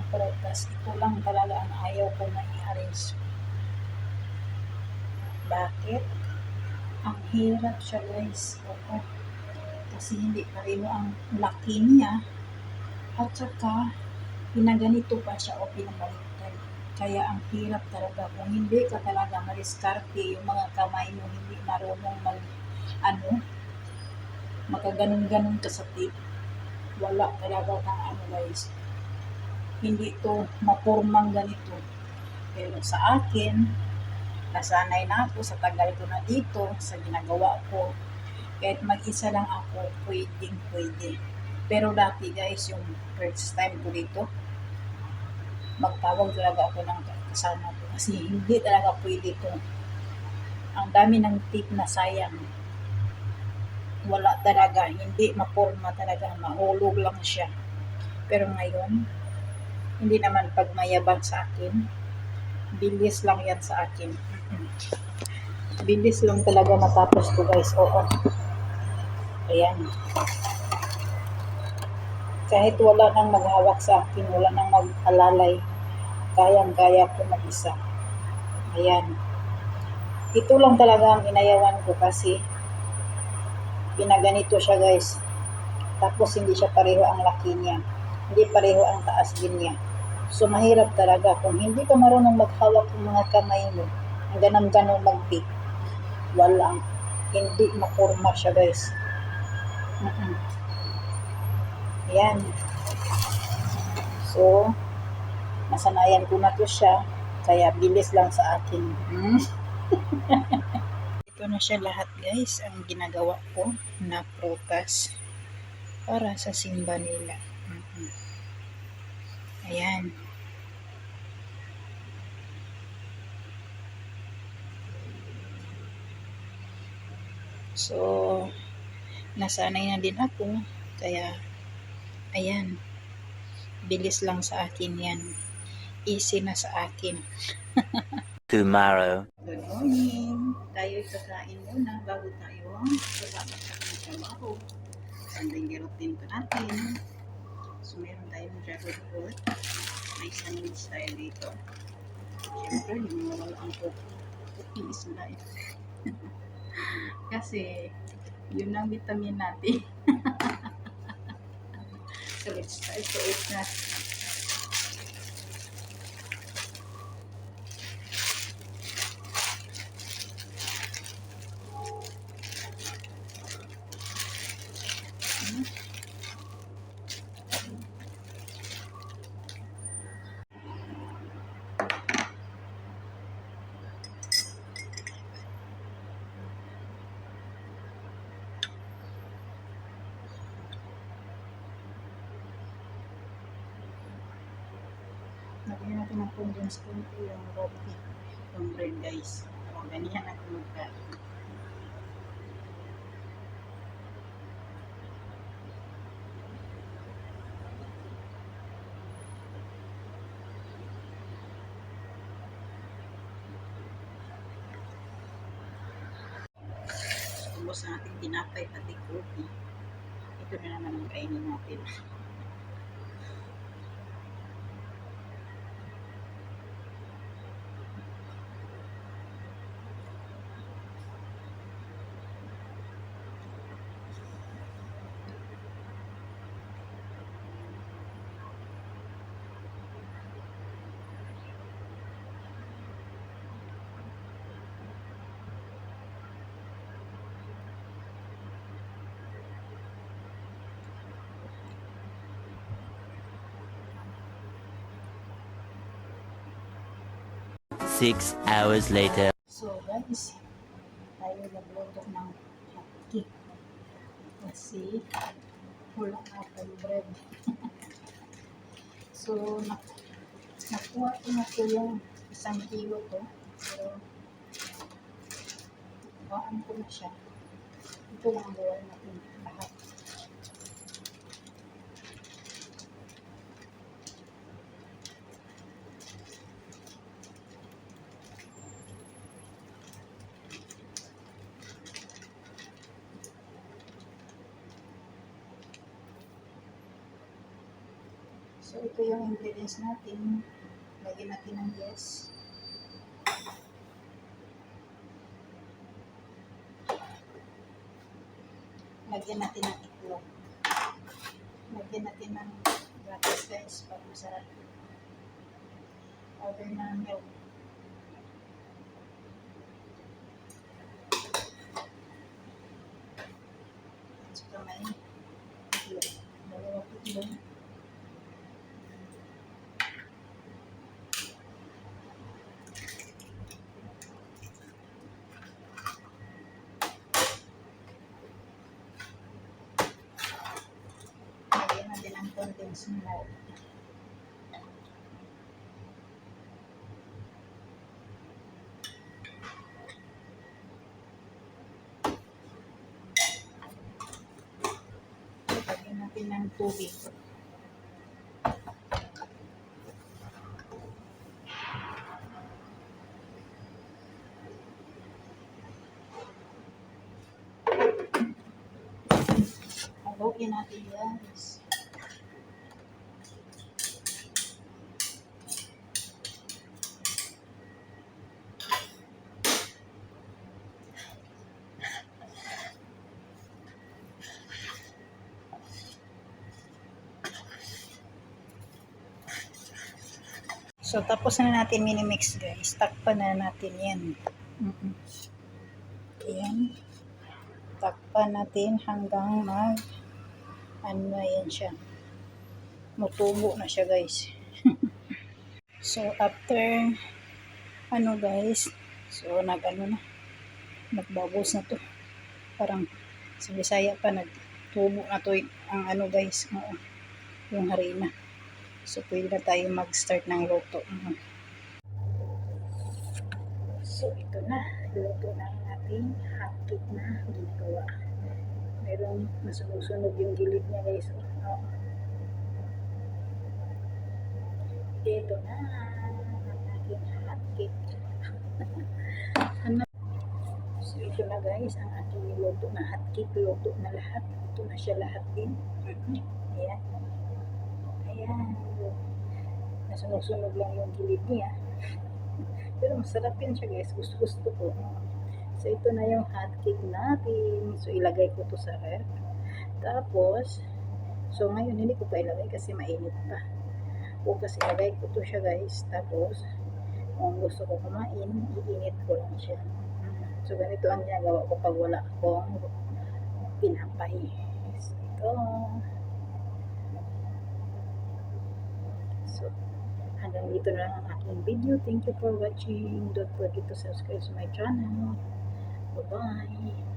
ng prutas. Ito lang talaga ang ayaw ko na i-arrange. Bakit? Ang hirap siya guys. Oo. Kasi hindi pareho ang laki niya. At saka, pinaganito pa siya o pinabaliktad. Kaya ang hirap talaga. Kung hindi ka talaga madiskarte yung mga kamay mo, hindi marunong mag, ano, makaganon-ganon ka sa tip. Wala talaga kang ano guys. Hindi to mapurmang ganito. Pero sa akin, nasanay na ako sa tagal ko na dito, sa ginagawa ko. Kahit mag-isa lang ako, pwedeng pwede. Pero dati guys, yung first time ko dito, magtawag talaga ako ng kasama ko. Kasi hindi talaga pwede to. Ang dami ng tip na sayang. Wala talaga, hindi maporma talaga, mahulog lang siya. Pero ngayon, hindi naman pagmayabang sa akin. Bilis lang yan sa akin. Bilis lang talaga matapos to guys. Oo. Ayan. Kahit wala nang maghawak sa akin, wala nang mag-alalay, kayang-kaya ko mag-isa. Ayan. Ito lang talaga ang inayawan ko kasi pinaganito siya guys. Tapos hindi siya pareho ang laki niya. Hindi pareho ang taas din niya. So mahirap talaga kung hindi ka marunong maghawak ng mga kamay mo. Ang ganang-ganon mag-pick. Wala. Hindi makurma siya guys. Mm-mm. Ayan. So, nasanayan ko na to siya. Kaya bilis lang sa akin. Hmm? Ito na siya lahat guys. Ang ginagawa ko na prutas para sa simba nila. Mm-mm. Ayan. So, nasanay na din ako. Kaya, ayan. Bilis lang sa akin yan. Easy na sa akin. tomorrow. Good morning. Tayo'y kakain muna bago tayo sasabak sa trabaho. Sunday routine ko natin. Dragon fruit. May sandwich tayo dito. Siyempre, hindi mo wala ang cook. Cooking is life. Kasi, yun ang vitamin natin. so, let's start to eat na. Lagyan natin ng condensed konti yung roti. Yung bread guys. O, ganyan ako magkain. Ubus na natin tinapay pati kopi. Ito na naman ang kainin natin. Six hours later. So guys, tayo nagluto ng cake. Kasi wala ata yung bread. so, na nakuha ko na ko yung isang kilo ko. Pero, kuhaan ko na siya. Ito lang ang gawin natin lahat. So, ito yung ingredients natin. Lagyan natin ng yes. Lagyan natin ng itlog. Lagyan natin ng gatas guys para masarap. Powder na milk. At saka. Lagyan natin ang condensed milk. Lagyan natin ng tubig. Haluin natin guys. So, tapos na natin mini-mix guys. Takpan na natin yan. Mm-mm. Ayan. Takpan natin hanggang mag ano na yan siya. Mutubo na siya guys. so, after ano guys, so nag ano na, nagbabos na to. Parang sa Bisaya pa nagtubo na to ang ano guys, oo, yung harina. So, pwede na tayo mag-start ng luto. Mhm. So, ito na. Luto na ang ating hotcake na ginagawa. Merong nasunog-sunog yung gilid niya guys. Oh. Ito na ang ating hotcake. ano? So, ito na guys ang ating niluto na hotcake. Luto na lahat. Ito na siya lahat din. Mhm. Ayan. Ayan. Nasunog-sunog lang yung gilid niya. Pero masarap yan siya guys. Gusto-gusto ko. So, ito na yung hot cake natin. So, ilagay ko to sa ref. Tapos, so ngayon hindi ko pa ilagay kasi mainit pa. O kasi ilagay ko to siya guys. Tapos, kung gusto ko kumain, iinit ko lang siya. So, ganito ang ginagawa ko pag wala akong pinapay. So, ito. So, hanggang dito na ang aking video. Thank you for watching. Don't forget to subscribe to my channel. Bye-bye.